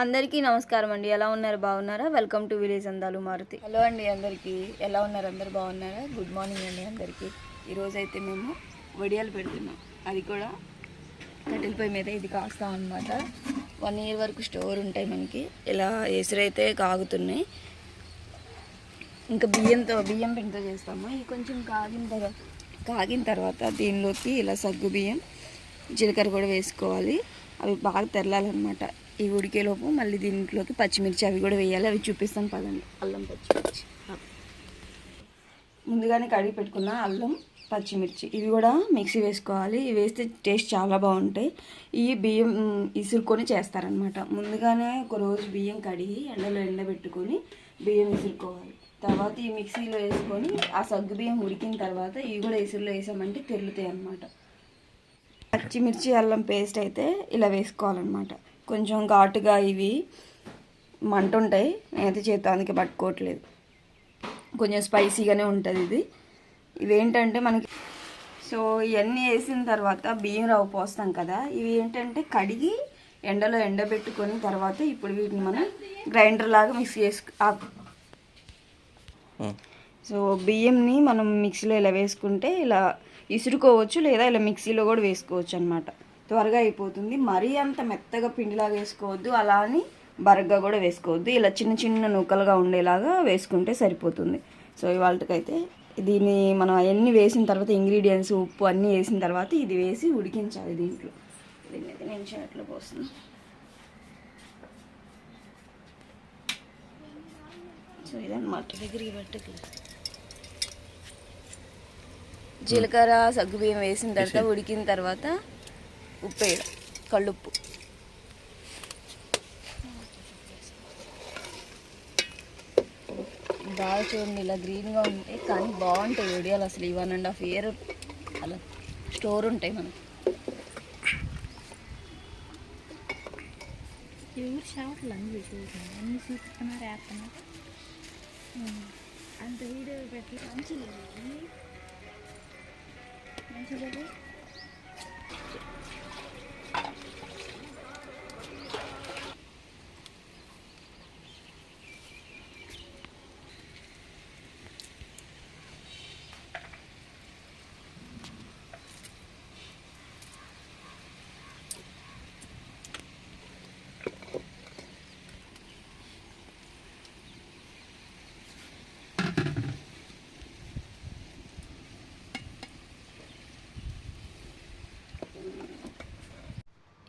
అందరికీ నమస్కారం అండి. ఎలా ఉన్నారు? బాగున్నారా? వెల్కమ్ టు విలేజ్ అందాలు మారుతి. హలో అండి అందరికీ. ఎలా ఉన్నారు? అందరు బాగున్నారా? గుడ్ మార్నింగ్ అండి అందరికీ. ఈరోజు అయితే మేము వడియాలు పెడుతున్నాం. అది కూడా కట్టెల పొయ్యి మీద ఇది కాస్తాం అనమాట వన్ ఇయర్ వరకు స్టోర్ ఉంటాయి మనకి. ఇలా ఎసురైతే కాగుతున్నాయి. ఇంకా బియ్యంతో బియ్యం పిండితో చేస్తాము. ఇది కొంచెం కాగిన తర్వాత కాగిన తర్వాత దీనిలోకి ఇలా సగ్గు బియ్యం జీలకర్ర కూడా వేసుకోవాలి. అవి బాగా తెరలాలన్నమాట. ఈ ఉడికేలోపు మళ్ళీ దీంట్లోకి పచ్చిమిర్చి అవి కూడా వేయాలి. అవి చూపిస్తాను పదండి. అల్లం పచ్చిమిర్చి. ముందుగానే కడిగి పెట్టుకున్న అల్లం పచ్చిమిర్చి ఇవి కూడా మిక్సీ వేసుకోవాలి. ఇవి వేస్తే టేస్ట్ చాలా బాగుంటాయి. ఈ బియ్యం ఇసురుకొని చేస్తారనమాట ముందుగానే ఒక రోజు బియ్యం కడిగి ఎండలో ఎండబెట్టుకొని బియ్యం ఇసురుకోవాలి. తర్వాత ఈ మిక్సీలో వేసుకొని ఆ సగ్గు బియ్యం ఉడికిన తర్వాత ఇవి కూడా ఇసురులో వేసామంటే తెరులుతాయి అన్నమాట పచ్చిమిర్చి అల్లం పేస్ట్ అయితే ఇలా వేసుకోవాలన్నమాట. కొంచెం ఘాటుగా ఇవి మంట ఉంటాయి నేనైతే చేతి అందుకే పట్టుకోవట్లేదు. కొంచెం స్పైసీగానే ఉంటుంది ఇది. ఇవేంటంటే మనకి సో ఇవన్నీ వేసిన తర్వాత బియ్యం రవ్వ పోస్తాం కదా. ఇవి ఏంటంటే కడిగి ఎండలో ఎండబెట్టుకొని తర్వాత ఇప్పుడు వీటిని మనం గ్రైండర్ లాగా మిక్స్ చేసుకు సో బియ్యంని మనం మిక్సీలో ఇలా వేసుకుంటే ఇలా ఇసురుకోవచ్చు లేదా ఇలా మిక్సీలో కూడా వేసుకోవచ్చు అనమాట త్వరగా అయిపోతుంది. మరీ అంత మెత్తగా పిండిలాగా వేసుకోవద్దు. అలా అని బరగ్గా కూడా వేసుకోవద్దు. ఇలా చిన్న చిన్న నూకలుగా ఉండేలాగా వేసుకుంటే సరిపోతుంది. సో ఇవాళకైతే దీన్ని మనం అవన్నీ వేసిన తర్వాత ఇంగ్రీడియంట్స్ ఉప్పు అన్నీ వేసిన తర్వాత ఇది వేసి ఉడికించాలి దీంట్లో. దీన్ని అయితే నేను చేతిలో పోస్తున్నాను సో ఇదన్నమాట. దగ్గరికి పట్టుకు జీలకర్ర సగ్గుబియ్యం వేసిన తర్వాత ఉడికిన తర్వాత ఉప్పు వేయడం. కళ్ళుప్పు. బాగా చూడండి ఇలా గ్రీన్గా ఉంటాయి కానీ బాగుంటాయి వీడియోలు అసలు. ఈ వన్ అండ్ హాఫ్ ఇయర్ అలా స్టోర్ ఉంటాయి మనకి. ఎవరు అన్ని చూస్తున్నాను అన్ని చూస్తున్నారు వేస్తున్నారు అంత వీడియో పెట్టి మంచి మంచి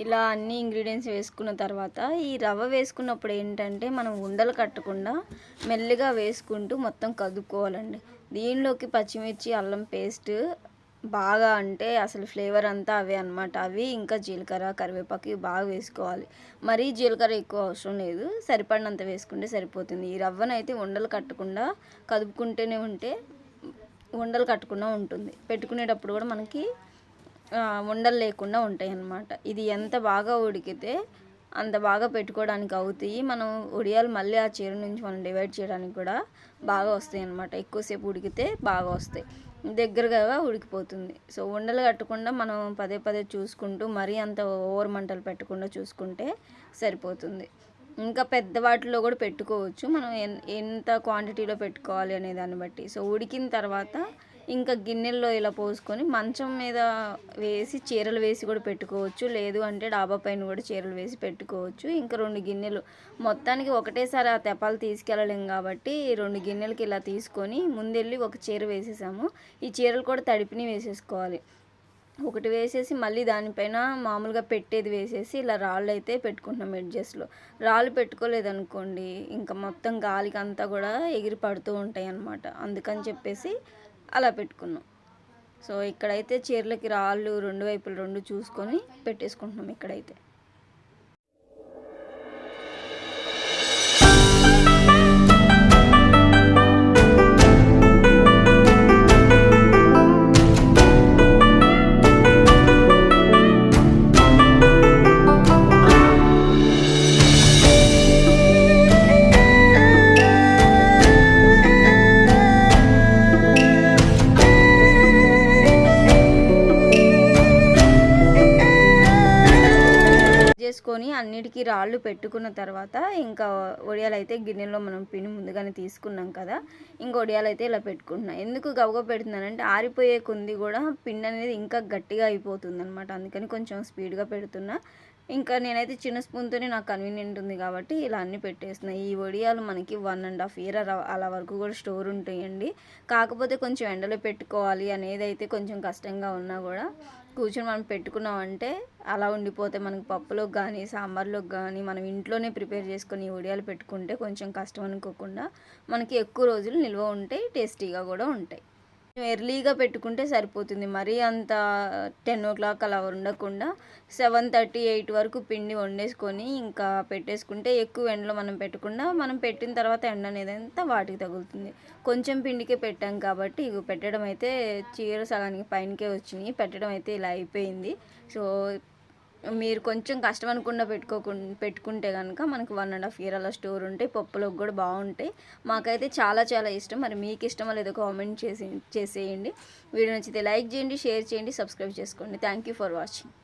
ఇలా అన్ని ఇంగ్రీడియంట్స్ వేసుకున్న తర్వాత ఈ రవ్వ వేసుకున్నప్పుడు ఏంటంటే మనం ఉండలు కట్టకుండా మెల్లగా వేసుకుంటూ మొత్తం కదుపుకోవాలండి. దీనిలోకి పచ్చిమిర్చి అల్లం పేస్ట్ బాగా అంటే అసలు ఫ్లేవర్ అంతా అవే అన్నమాట. అవి ఇంకా జీలకర్ర కరివేపాకు బాగా వేసుకోవాలి. మరీ జీలకర్ర ఎక్కువ అవసరం లేదు. సరిపడినంత వేసుకుంటే సరిపోతుంది. ఈ రవ్వనైతే ఉండలు కట్టకుండా కదుపుకుంటూనే ఉంటే ఉండలు కట్టకుండా ఉంటుంది. పెట్టుకునేటప్పుడు కూడా మనకి ఉండలు లేకుండా ఉంటాయి అన్నమాట ఇది ఎంత బాగా ఉడికితే అంత బాగా పెట్టుకోవడానికి అవుతాయి. మనం ఉడియాలు మళ్ళీ ఆ చీర నుంచి మనం డివైడ్ చేయడానికి కూడా బాగా వస్తాయి అన్నమాట ఎక్కువసేపు ఉడికితే బాగా వస్తాయి. దగ్గరగా ఉడికిపోతుంది. సో ఉండలు కట్టకుండా మనం పదే పదే చూసుకుంటూ మరీ అంత ఓవర్ మంటలు పెట్టకుండా చూసుకుంటే సరిపోతుంది. ఇంకా పెద్ద వాటిలో కూడా పెట్టుకోవచ్చు. మనం ఎంత క్వాంటిటీలో పెట్టుకోవాలి అనే దాన్ని బట్టి. సో ఉడికిన తర్వాత ఇంకా గిన్నెల్లో ఇలా పోసుకొని మంచం మీద వేసి చీరలు వేసి కూడా పెట్టుకోవచ్చు. లేదు అంటే డాబా పైన కూడా చీరలు వేసి పెట్టుకోవచ్చు. ఇంకా రెండు గిన్నెలు మొత్తానికి ఒకటేసారి ఆ తెపాలు తీసుకెళ్ళలేం కాబట్టి రెండు గిన్నెలకి ఇలా తీసుకొని ముందెళ్ళి ఒక చీర వేసేసాము. ఈ చీరలు కూడా తడిపిని వేసేసుకోవాలి. ఒకటి వేసేసి మళ్ళీ దానిపైన మామూలుగా పెట్టేది వేసేసి ఇలా రాళ్ళు అయితే పెట్టుకుంటున్నాం ఎడ్జెస్లో రాళ్ళు పెట్టుకోలేదనుకోండి ఇంకా మొత్తం గాలికి అంతా కూడా ఎగిరి పడుతూ ఉంటాయి అన్నమాట అందుకని చెప్పేసి అలా పెట్టుకున్నాం. సో ఇక్కడైతే చీరలకి రాళ్ళు రెండు వైపులు రెండు చూసుకొని పెట్టేసుకుంటున్నాం ఇక్కడైతే. అన్నిటికీ రాళ్ళు పెట్టుకున్న తర్వాత ఇంకా ఒడియాలు అయితే గిన్నెలో మనం పిండి ముందుగానే తీసుకున్నాం కదా. ఇంకా వడియాలు అయితే ఇలా పెట్టుకుంటున్నాం. ఎందుకు గవగ పెడుతున్నానంటే ఆరిపోయే కొంది కూడా పిండి అనేది ఇంకా గట్టిగా అయిపోతుంది అనమాట అందుకని కొంచెం స్పీడ్గా పెడుతున్నా. ఇంకా నేనైతే చిన్న స్పూన్తోనే నాకు కన్వీనియంట్ ఉంది కాబట్టి ఇలా అన్ని పెట్టేస్తున్నాయి ఈ వడియాలు మనకి వన్ అండ్ హాఫ్ ఇయర్ అలా వరకు కూడా స్టోర్ ఉంటాయండి. కాకపోతే కొంచెం ఎండలో పెట్టుకోవాలి అనేది అయితే కొంచెం కష్టంగా ఉన్నా కూడా. కూర్చొని మనం పెట్టుకున్నామంటే అలా ఉండిపోతే మనకి పప్పులోకి కానీ సాంబార్లోకి కానీ మనం ఇంట్లోనే ప్రిపేర్ చేసుకొని ఉడియాలు వడియాలు పెట్టుకుంటే కొంచెం కష్టం అనుకోకుండా మనకి ఎక్కువ రోజులు నిల్వ ఉంటాయి టేస్టీగా కూడా ఉంటాయి. ఎర్లీగా పెట్టుకుంటే సరిపోతుంది. మరీ అంత టెన్ ఓ క్లాక్ అలా ఉండకుండా సెవెన్ థర్టీ ఎయిట్ వరకు పిండి వండేసుకొని ఇంకా పెట్టేసుకుంటే ఎక్కువ ఎండలో మనం పెట్టకుండా మనం పెట్టిన తర్వాత ఎండ అనేది అంతా వాటికి తగులుతుంది. కొంచెం పిండికే పెట్టాం కాబట్టి ఇవి పెట్టడం అయితే చీర సగానికి పైనకే వచ్చినాయి. పెట్టడం అయితే ఇలా అయిపోయింది. సో మీరు కొంచెం కష్టం అనుకుండా పెట్టుకోకుండా పెట్టుకుంటే కనుక మనకు వన్ అండ్ హాఫ్ ఇయర్ అలా స్టోర్ ఉంటాయి పప్పులోకి కూడా బాగుంటాయి. మాకైతే చాలా చాలా ఇష్టం. మరి మీకు ఇష్టమో లేదో కామెంట్ చేసి చేసేయండి. వీడియో నచ్చితే లైక్ చేయండి షేర్ చేయండి సబ్స్క్రైబ్ చేసుకోండి. Thank you for watching